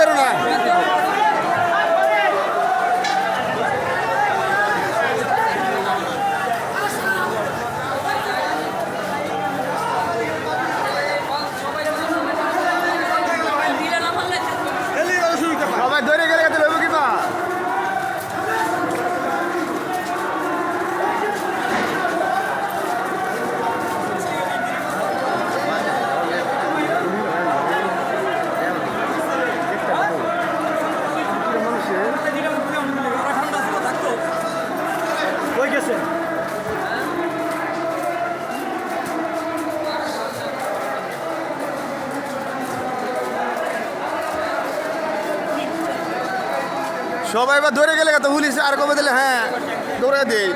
না ধরো না সবাই ধরে গেলে গেতে লইব কিবা কই গেছে সবাই এবার ধরে গেলে তো পুলিশ আর কবে দিলে? হ্যাঁ দৌড়ে দেই।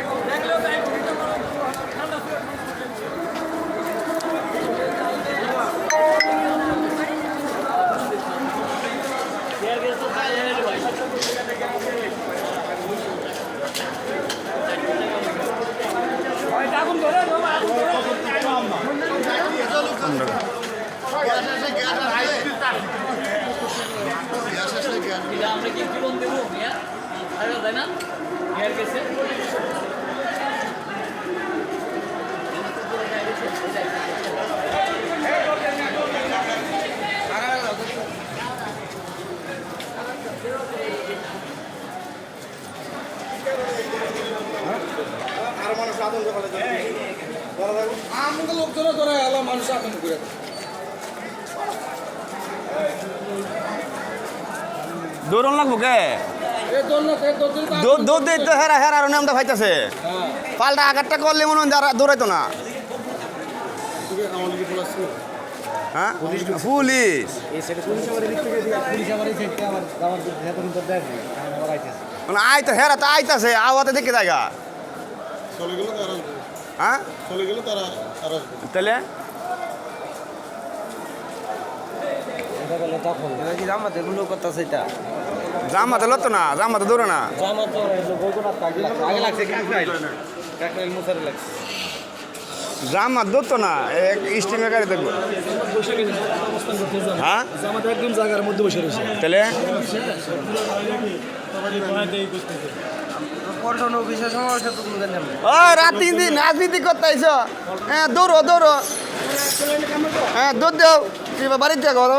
আমরা কি জীবন দেবো? মিয়া? আরে তাই না? মেয়ের কাছে। আমাকে লোকজন ধরে এলাম মানুষ এখন করে। দৌড়ন লাগবো কে দৌড় দিই তো হেরা হেরার নামটা ভাইতাছে। পাল্টা আঘাতটা করলে মনে হয় দৌড়াইতো না। হ্যাঁ? পুলিশ। মানে হেরা তো আইতাছে, আওয়াতে দেখে জায়গা। হ্যাঁ? চলে গেলে তারা তারা আসবে তাহলে? তখন এটা কি জামাতে গুলো করতেছে এটা? জামাতে লতো না, জামাতে দৌড়ে না। জামাত দৌড়তো না এক স্টিমের গাড়ি দেখব। হ্যাঁ? একদম জায়গার মধ্যে বসে রয়েছে তাহলে? পল্টন অফিসের সমস্যা তো তুমি জানি ও রাতি দিন, রাজনীতি করতে হ্যাঁ দৌড়ো দৌড়ো। হ্যাঁ দৌড় দাও। বাড়িতে যাও